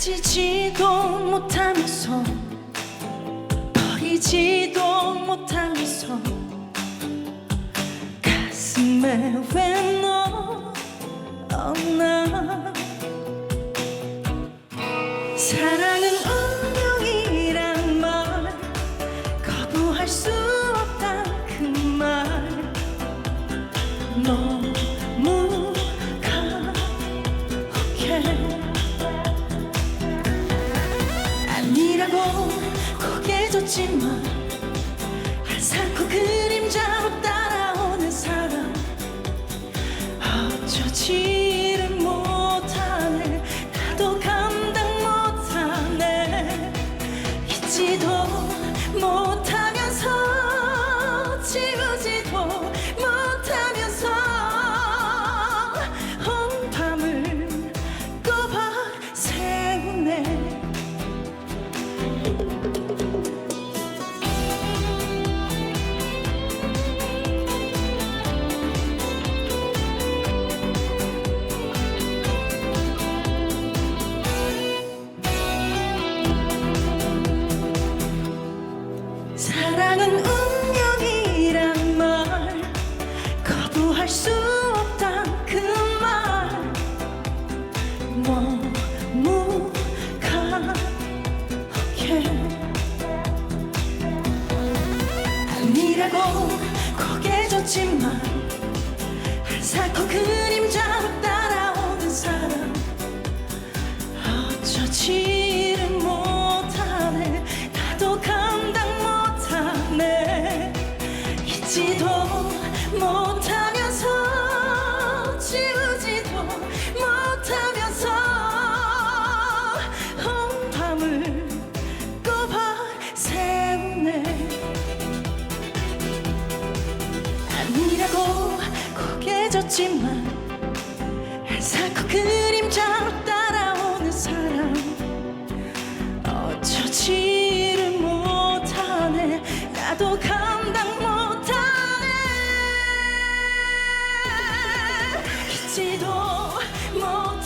잊지도 못하면서 버리지도 못하면서 가슴에 왜 너 없나? 사랑은 운명이란 말 거부할 수 없단 그말. 너무 아니라고 고개 졌지만 한사코 그림 너무 가혹해 아니라고 고개 졌지만 한사코 그림 잊었지만 자꾸 그림자 따라오는 사람 어쩌지를 못하네. 나도 감당 못하네. 잊지도 못